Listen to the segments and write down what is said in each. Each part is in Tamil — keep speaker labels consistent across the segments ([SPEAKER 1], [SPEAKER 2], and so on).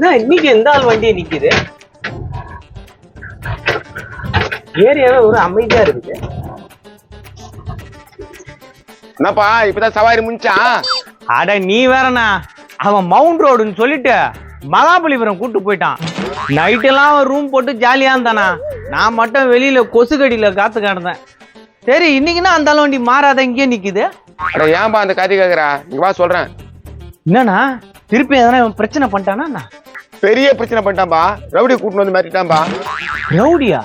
[SPEAKER 1] என்ன இன்னைக்கு எந்த ஆள் வண்டி நிக்குது? ஏரியாவே ஒரு அமைதியா இருக்குது
[SPEAKER 2] என்னப்பா இப்பதான் சவாரி முடிச்சான்?
[SPEAKER 1] அட நீ வேறண்ணா. அவன் மவுண்ட் ரோடுன்னு சொல்லிட்டு மகாபலிபுரம் கூட்டு போயிட்டான். நைட்டெல்லாம் அவன் ரூம் போட்டு ஜாலியா இருந்தானா? நான் மட்டும் வெளியில கொசுக்கடியில காத்து கிடந்தேன். சரி இன்னைக்குன்னா அந்த ஆள் வண்டி மாறாத இங்கேயே நிக்குது.
[SPEAKER 2] அட ஏன்பா அந்த கதை கேக்குறா? இங்க வா சொல்றேன்.
[SPEAKER 1] என்னண்ணா? திருப்பி எதனா இவன் பிரச்சனை பண்ணிட்டானா?
[SPEAKER 2] பெரிய பிரச்சனை பண்ணிட்டான்பா. ரவுடி கூட்டிட்டு வந்து மாட்டிட்டான்பா
[SPEAKER 1] ரவுடியா?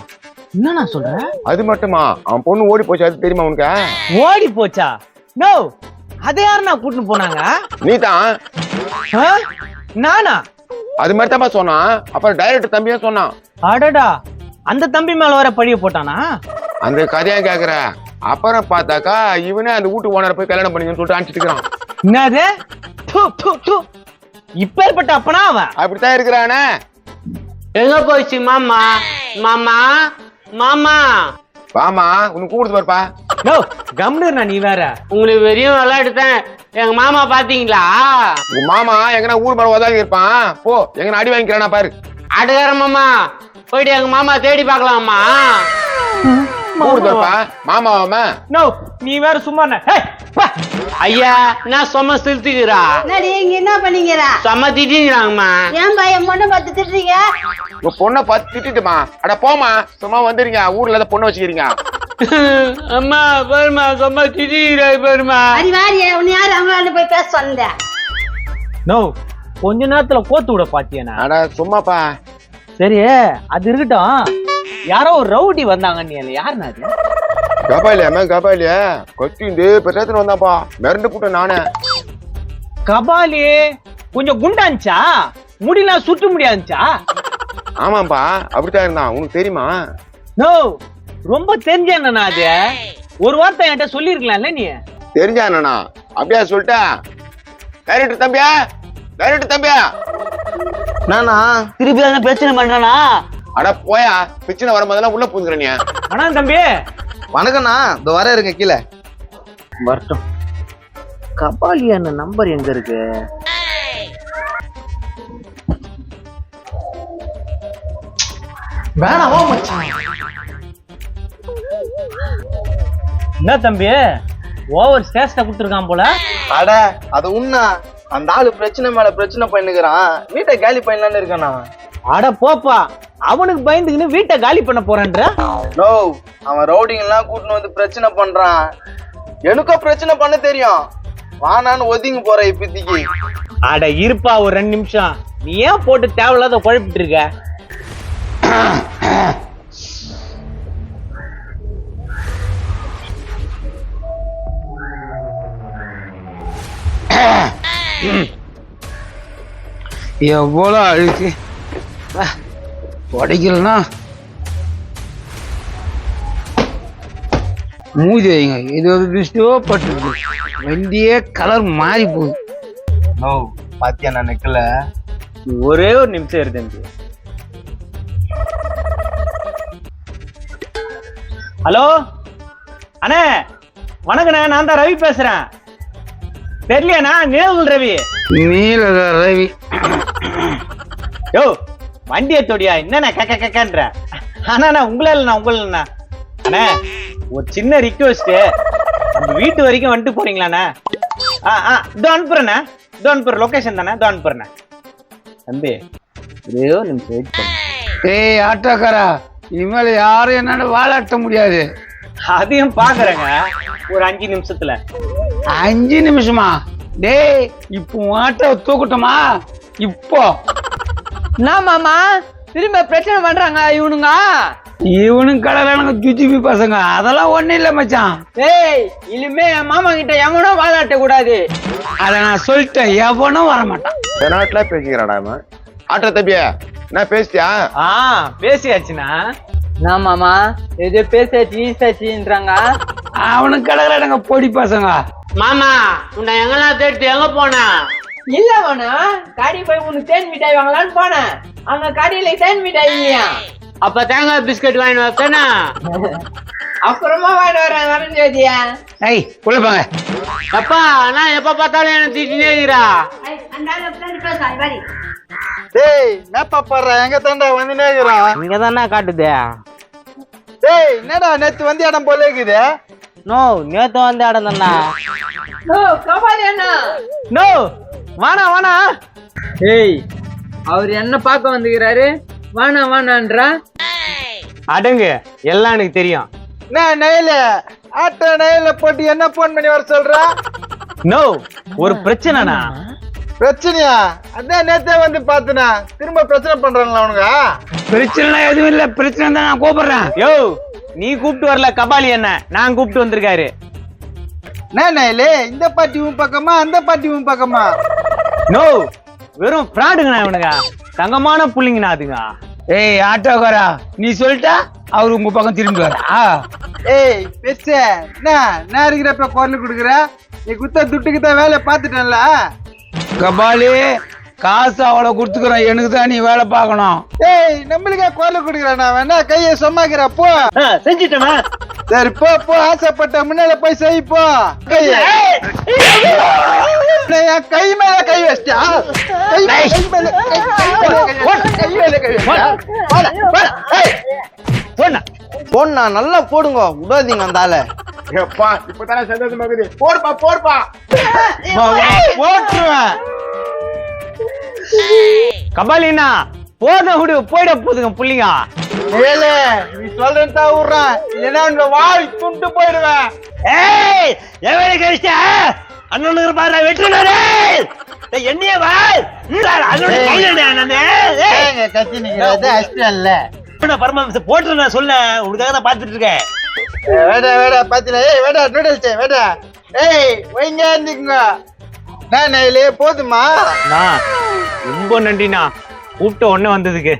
[SPEAKER 1] என்னண்ணா சொல்ற
[SPEAKER 2] அது மட்டுமா? அவன் பொண்ணு ஓடி போச்சு? அது தெரியுமா உனக்கு?
[SPEAKER 1] ஓடி போச்சா? நோ அதை யாருண்ணா கூட்டின்னு போனாங்க?
[SPEAKER 2] நீ தான்?
[SPEAKER 1] நானா?
[SPEAKER 2] அது மாதிரி தான்ப்பா சொன்னான். அப்புறம் டைரக்டர் தம்பியா சொன்னான்.
[SPEAKER 1] அடடா. அந்த தம்பி மேல வர பழிய போட்டானா?
[SPEAKER 2] அந்த கதையா கேக்குற. அப்புறம் பார்த்தாக்கா இவனே அந்த வீட்டு ஓனரை போய் கல்யாணம் பண்ணிக்கன்னு சொல்லிட்டு அனுப்பிச்சிட்டு இருக்கிறான்.
[SPEAKER 1] என்னது? து, து, து. இப்பேற்பட்ட அப்பனா அவன்?
[SPEAKER 2] அப்படித்தான் இருக்கிறானே.
[SPEAKER 3] எங்க போயிடுச்சு மாமா? மாமா? மாமா?
[SPEAKER 2] வாமா உனக்கு கூப்பிடுது பாருப்பா.
[SPEAKER 1] நோ கம்னுண்ணா நீ வேற.
[SPEAKER 3] உங்களுக்கு வெறியும் விளையாடுதான் எங்க மாமா பாத்தீங்களா?
[SPEAKER 2] உங்க மாமா எங்கனா ஊர் மேல உதவி இருப்பான். போ எங்கனா அடி வாங்கிக்கிறானா பாரு.
[SPEAKER 3] அடுகார மாமா போயிட்டு எங்க மாமா தேடி பார்க்கலாமா?
[SPEAKER 2] கூப்பிடுது பாருப்பா. மாமாவாம
[SPEAKER 1] நோ நீ வேற சும்மா. ஏய், வா.
[SPEAKER 3] ஐயா நான் சொம்ம செலுத்துக்கிறா
[SPEAKER 4] என்னடி இங்க என்ன பண்ணீங்கடா
[SPEAKER 3] செம்ம திட்டிங்கிறாங்கம்மா
[SPEAKER 4] ஏன் பையன் பொண்ணை பார்த்து திட்டுறீங்க?
[SPEAKER 2] உங்க பொண்ணை பார்த்து திட்டுட்டுமா? அட போமா சும்மா வந்துருங்க. ஊர்ல ஏதோ பொண்ணை வச்சுக்கிறீங்க.
[SPEAKER 3] அம்மா பாருமா செம்ம திட்டிக்கிறா பாருமா
[SPEAKER 4] அடி வாரியே உன்னை யாரு அவங்களால போய் பேச சொன்ன
[SPEAKER 1] நோ கொஞ்ச நேரத்துல கோத்து விட பாத்தியனா
[SPEAKER 2] அட சும்மாப்பா.
[SPEAKER 1] சரி அது இருக்கட்டும். யாரோ ஒரு ரவுடி வந்தாங்க நீ யாருண்ணா அது?
[SPEAKER 2] கபாலியா கபாலியா? கொத்திண்டு பிரச்சனை வந்தாப்பா. மிரண்டு போட்டேன் நானே.
[SPEAKER 1] கபாலி கொஞ்சம் குண்டாந்துச்சா முடியெல்லாம் சுற்ற முடியாதுச்சா
[SPEAKER 2] ஆமாப்பா அப்படித்தான் இருந்தான். உனக்கு தெரியுமா?
[SPEAKER 1] நோ ரொம்ப தெரிஞ்ச என்னண்ணா அது? ஒரு வார்த்தை என்கிட்ட சொல்லிருக்கலாம்ல நீ?
[SPEAKER 2] தெரிஞ்சா என்னண்ணா அப்படியா சொல்லிட்டா? டைரக்டர் தம்பியா? டைரக்டர் தம்பியா?
[SPEAKER 3] நானா? திருப்பி என்ன பிரச்சனை பண்றானா
[SPEAKER 2] அட போயா பிரச்சனை வரும்போதெல்லாம் உள்ள பூந்துக்கிற நீ.
[SPEAKER 1] வணக்கம் தம்பி
[SPEAKER 5] வணக்கம்ண்ணா. இந்த வர இருங்க கீழே.
[SPEAKER 1] வரட்டும். கபாலி அண்ணன் நம்பர் எங்க இருக்கு?
[SPEAKER 5] வேணாமா மச்சான்.
[SPEAKER 1] என்ன தம்பி? ஓவர் ஸ்டேஸ்ட கொடுத்துருக்கான் போல.
[SPEAKER 5] அட அது உண்ணா அந்த ஆளு பிரச்சனை மேல பிரச்சனை பண்ணுகிறான் வீட்டை காலி பண்ணலான்னு இருக்கானா
[SPEAKER 1] அட போப்பா அவனுக்கு பயந்துக்கின்னு வீட்டை காலி பண்ண போறேன்ற?
[SPEAKER 5] நோ அவன் ரவுடிங் எல்லாம் கூட்டின்னு வந்து பிரச்சனை பண்றான். எனக்கும் பிரச்சனை பண்ண தெரியும். வானான்னு ஒதுங்கி போற இப்பத்திக்கு
[SPEAKER 1] அட இருப்பா ஒரு ரெண்டு நிமிஷம். நீ ஏன் போட்டு தேவையில்லாத குழப்பிட்டு இருக்க?
[SPEAKER 6] எவ்வளோ அழுக்கு. உடைக்கலனா மூதி வைங்க. இது ஒரு திருஷ்டியோ பட்டுருக்கு. வண்டியே கலர் மாறி போகுது.
[SPEAKER 5] நோ பாத்தியா நான் நிக்கல.
[SPEAKER 1] ஒரே ஒரு நிமிஷம் இரு தம்பி. ஹலோ? அண்ணே வணக்கண்ணே நான் தான் ரவி பேசுறேன். தெரியலையாண்ணா நிழல் ரவி.
[SPEAKER 6] நீலக ரவி.
[SPEAKER 1] யோ வண்டியை தொடியா? என்னண்ணா கக்க கக்கன்ற அண்ணா உங்களே இல்லைண்ணா உங்கள இல்லைண்ணா அண்ணே ஒரு சின்ன ரிக்வெஸ்ட் நம்ம வீட்டு வரைக்கும் வந்துட்டு போறீங்களாண்ணே? ஆ ஆ இதோ அனுப்புறேண்ணே. இதோ அனுப்புறேன் லொகேஷன் தானே இதோ அனுப்புறேண்ணே. தம்பி ஒரே ஒரு நிமிஷம் வெயிட் பண்ணு.
[SPEAKER 6] ஏய் ஆட்டோக்காரா இனிமேல் யாரும் என்னோட வாழாட்ட முடியாது.
[SPEAKER 1] அதையும் பாக்குறேங்க ஒரு அஞ்சு நிமிஷத்துல.
[SPEAKER 6] அஞ்சு நிமிஷமா? டேய் இப்போ ஆட்டோ தூக்கட்டுமா? இப்போ.
[SPEAKER 7] மாமா? திரும்ப பிரச்சனை பண்றாங்க இவனுங்க?
[SPEAKER 6] இவனும் கடலானுங்க ஜுஜிபி பசங்க. அதெல்லாம் ஒண்ணும் இல்லை மச்சான்.
[SPEAKER 7] ஏய் இனிமே என் மாமா கிட்ட எவனோ வாழாட்ட கூடாது.
[SPEAKER 6] அதை நான் சொல்லிட்டேன். எவனும் வரமாட்டான்
[SPEAKER 2] தெனாட்டுல பேசிக்கிறாடா இவன் ஆட்டோ தம்பியா என்ன பேசிட்டியா?
[SPEAKER 1] ஆ பேசியாச்சுண்ணா.
[SPEAKER 7] நான் மாமா? எது பேசாச்சு ஈசாச்சுன்றாங்க
[SPEAKER 6] அவனுக்கு கடலானுங்க பொடி பசங்க.
[SPEAKER 3] மாமா உன்னை எங்கெல்லாம் தேடி எங்க போன?
[SPEAKER 7] இல்ல வேணா கடி போய் உனக்கு தேன் மிட்டாய் வாங்கலாம்னு போனேன். அங்க கடையில தேன் மிட்டாய் இல்லையா?
[SPEAKER 3] அப்ப தேங்காய் பிஸ்கட் வாங்கி வச்சேனா
[SPEAKER 7] அப்புறமா வாங்கிட்டு வரேன் வரேன் ஜோதியா.
[SPEAKER 6] ஐய் உள்ள போங்க.
[SPEAKER 3] அப்பா நான் எப்ப பார்த்தாலும் என்ன திட்டினே இருக்கிறா.
[SPEAKER 5] டேய் மேப்பா பாடுற எங்க தாண்டா வந்து நேக்குறான்
[SPEAKER 3] இங்க தானே காட்டுது.
[SPEAKER 5] டேய் என்னடா நேத்து வந்து இடம் போல இருக்குது?
[SPEAKER 3] நோ நேத்து வந்து இடம் தானே
[SPEAKER 7] நோ கபாலி அண்ணா.
[SPEAKER 1] நோ வாணா வாணா.
[SPEAKER 7] ஏய் அவர் என்ன பார்க்க வந்துக்கிறாரு வானா வானான்றா
[SPEAKER 1] அடங்கு எல்லாம் எனக்கு தெரியும்.
[SPEAKER 5] என்ன நெயில? ஆட்டோ நெயில போட்டு என்ன போன் பண்ணி வர சொல்ற?
[SPEAKER 1] நோ ஒரு பிரச்சனைனா
[SPEAKER 5] பிரச்சனையா? அதான் நேத்தே வந்து பாத்தனா திரும்ப பிரச்சனை பண்றாங்களா அவனுங்க?
[SPEAKER 6] பிரச்சனை எதுவும் இல்ல பிரச்சனை தான் நான் கூப்பிடுறேன்.
[SPEAKER 1] யோ நீ கூப்பிட்டு வரல கபாலி என்ன நான் கூப்பிட்டு வந்திருக்காரு.
[SPEAKER 5] நெயிலே இந்த பாட்டி உன் பக்கமா அந்த பாட்டி உன் பக்கமா?
[SPEAKER 1] நோ வெறும் ஃப்ராடுங்கண்ணா இவனுங்க. தங்கமான புள்ளிங்கண்ணா அதுங்க.
[SPEAKER 6] ஏய் ஆட்டோக்காரா நீ சொல்லிட்டா அவர் உங்க பக்கம் திரும்பி வரா
[SPEAKER 5] ஏய் என்ன நான் இருக்கிறப்ப குரல் கொடுக்குற? நீ குத்த துட்டுக்கு தான் வேலை பார்த்துட்டேன்ல.
[SPEAKER 6] கபாலி காசு அவ்வளோ கொடுத்துக்கிறோம். எனக்கு தான் நீ வேலை பார்க்கணும்.
[SPEAKER 5] ஏய் நம்மளுக்கே குரல் கொடுக்குறேன் நான் வேணா கையை சொன்னாக்கிற போ.
[SPEAKER 1] செஞ்சிட்டேனா
[SPEAKER 5] சரி போ போ. ஆசைப்பட்ட முன்னால போய் செய் போ. கையை. கை மேல கை வச்சிட்டா கை மேல கை மேல கை
[SPEAKER 1] போண்ணா
[SPEAKER 5] போண்ணா நல்லா போடுங்க விடாதீங்க அந்த ஆளை.
[SPEAKER 2] எப்பா இப்பதானே சந்தோஷமா இருக்குது. போடுப்பா போடுப்பா.
[SPEAKER 5] போட்டுருவேன்.
[SPEAKER 1] கபாலினா. போத விடு போயிட போதுங்க புள்ளிங்க.
[SPEAKER 5] ஏலே நீ சொல்றேன் தான் விடுறேன் இல்லைன்னா உங்க வாய் துண்டு போயிடுவேன்.
[SPEAKER 1] ஏய் எவனை கழிச்சா அண்ணனுக்கு பாரு வெட்டுனாரே என்னைய வா அதோட
[SPEAKER 5] ஏங்க கத்தி நீங்க அது அஷ்டம் இல்ல
[SPEAKER 1] பரமஹம்ச போட்டு நான் சொல்ல உனக்காக தான் பாத்துட்டு இருக்கேன்.
[SPEAKER 5] வேடா வேடா பாத்தில ஏய் வேடா நூடுல்ஸ் வேடா. ஏய் வைங்க இருந்துக்குங்க நான் போதுமா?
[SPEAKER 1] நான் ரொம்ப நன்றிண்ணா. கூப்பிட்ட உடனே வந்ததுக்கு.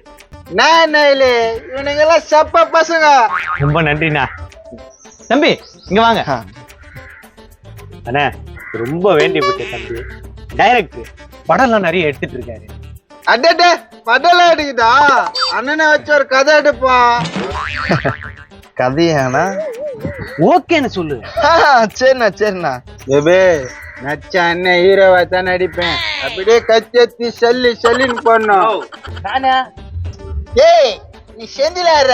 [SPEAKER 5] நான் நைலே இவனுங்க எல்லாம் சப்ப பசங்க.
[SPEAKER 1] ரொம்ப நன்றிண்ணா. தம்பி இங்க வாங்க. அண்ணே ரொம்ப வேண்டியப்பட்ட தம்பி. டைரக்ட் படம்லாம் நிறைய எடுத்துட்டு இருக்காரு.
[SPEAKER 5] அடடே படலாம் எடுக்குதா? அண்ணனை வச்சு ஒரு கதை எடுப்பா. கதையானா
[SPEAKER 1] ஓகேன்னு சொல்லு.
[SPEAKER 5] சரிண்ணா சரிண்ணா. பேபே நச்ச அண்ணன் ஹீரோவா தான் நடிப்பேன். அப்படியே கச்சேத்தி சல்லி சல்லின்னு போடணும். ஏய் நீ செந்திலாற?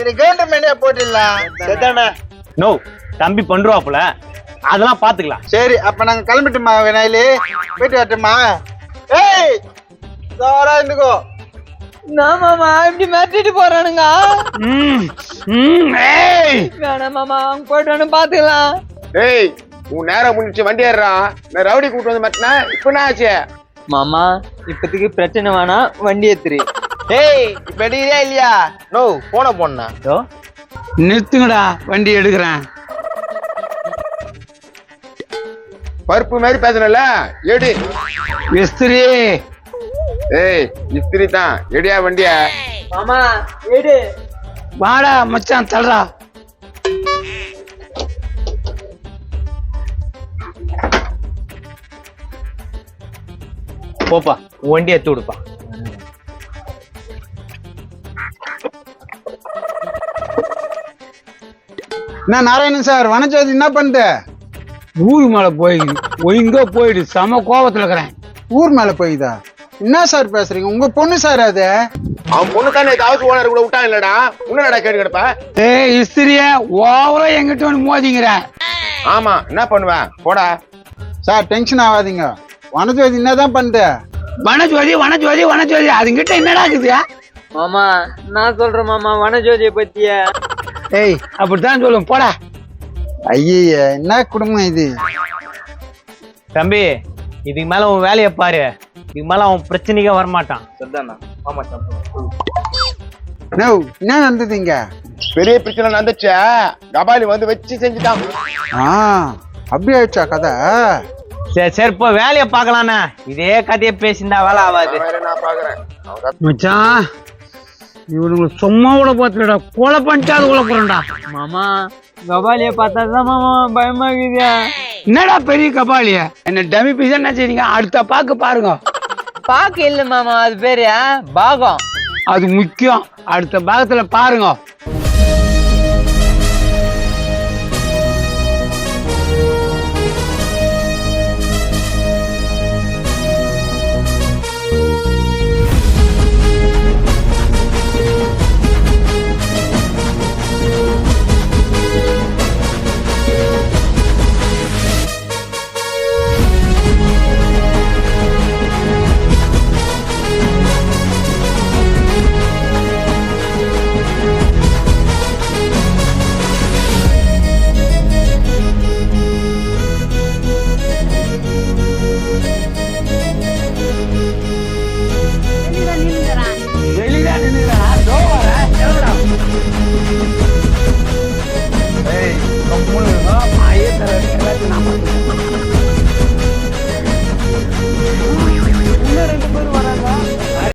[SPEAKER 5] இது கவர்மெண்டே போட்டுடலாம்.
[SPEAKER 1] சரிதானே? நோ தம்பி பண்ருவாப்புல அதெல்லாம் பாத்துக்கலாம்.
[SPEAKER 5] சரி அப்ப நாங்க கிளம்பிட்டுமா வினாயிலி போயிட்டு வரட்டுமா? ஏய் சாரா இருந்துக்கோ
[SPEAKER 7] நான் மாமா இப்படி மிரட்டிட்டு போறானுங்க.
[SPEAKER 6] ம், ம், ஏய்.
[SPEAKER 7] வேணாம் மாமா அவங்க போயிட்டு வந்து பாத்துக்கலாம்.
[SPEAKER 2] ஏய் உன் நேரம் முடிஞ்சு வண்டி ஏறுறான் நான் ரவுடி கூட்டு வந்து மாட்டினா இப்ப என்ன ஆச்சு?
[SPEAKER 7] மாமா இப்போதைக்கு பிரச்சனை வேணாம் வண்டி ஏத்துரு.
[SPEAKER 5] ஏய் இப்ப எடுக்கிறியா இல்லையா? நோ போன போனா
[SPEAKER 6] நிறுத்துங்கடா வண்டி எடுக்கிறேன்.
[SPEAKER 2] பருப்பு மாதிரி பேசணும்ல எடு.
[SPEAKER 6] மிஸ்திரி
[SPEAKER 2] ஏய் இஸ்திரி தான். எடியா வண்டிய?
[SPEAKER 7] மாமா எடு.
[SPEAKER 6] வாடா மச்சான் தள்ளுடா.
[SPEAKER 1] போப்பா வண்டி எடுத்து விடுப்பா.
[SPEAKER 5] என்ன நாராயணன் சார் வனஜோதி என்ன பண்ணுற
[SPEAKER 6] ஊரு மேல போயிடு ஒழுங்கா போயிடு செம கோபத்துல இருக்கிறேன்.
[SPEAKER 5] ஊர் மேல போய்தா? என்ன சார் பேசுறீங்க? உங்க பொண்ணு சார் அது?
[SPEAKER 2] அவன் பொண்ணு தானே ஹவுஸ் ஓனர் கூட விட்டான் இல்லடா? முன்னடா கேட்டு கிடப்ப
[SPEAKER 6] ஏய் இஸ்திரிய ஓவரா எங்கிட்ட வந்து மோதிங்கிற.
[SPEAKER 2] ஆமா என்ன பண்ணுவேன் போடா.
[SPEAKER 5] சார் டென்ஷன் ஆகாதீங்க. வனஜோதி என்னதான் பண்ணுற
[SPEAKER 6] வனஜோதி வனஜோதி வனஜோதி அதுங்கிட்ட என்னடா இருக்குது?
[SPEAKER 7] மாமா நான் சொல்றேன் மாமா வனஜோதியை பத்திய.
[SPEAKER 6] ஏய் அப்படித்தான் சொல்லும் போடா.
[SPEAKER 5] ஐய என்ன குடும்பம் இது?
[SPEAKER 1] தம்பி இதுக்கு மேல உன் வேலையை பாரு. இதுக்கு மேல அவன் பிரச்சனைக்கே வரமாட்டான்.
[SPEAKER 5] நோ என்ன நடந்தது இங்க?
[SPEAKER 2] பெரிய பிரச்சனை நடந்துச்சு. கபாலி வந்து வச்சு செஞ்சுட்டான்.
[SPEAKER 5] ஆ அப்படி ஆயிடுச்சா கதை?
[SPEAKER 1] சரி சரி இப்போ வேலையை பார்க்கலாண்ணே. இதே கதையை பேசியிருந்தா வேலை ஆகாது.
[SPEAKER 2] நான் பாக்குறேன்
[SPEAKER 6] மச்சான் இவனுங்களை சும்மா விட பார்த்துடா கொலை பண்ணிட்டு அது உள்ள போறேன்டா.
[SPEAKER 7] மாமா கபாலிய பார்த்தா தான் மாமா பயமா இருக்குது
[SPEAKER 6] என்னடா பெரிய கபாலிய? என்ன டமி பீஸ் என்ன செய்றீங்க? அடுத்த பாக்கு பாருங்க.
[SPEAKER 7] பாக்க இல்ல மாமா அது பேரு பாகம்.
[SPEAKER 6] அது முக்கியம். அடுத்த பாகத்துல பாருங்க.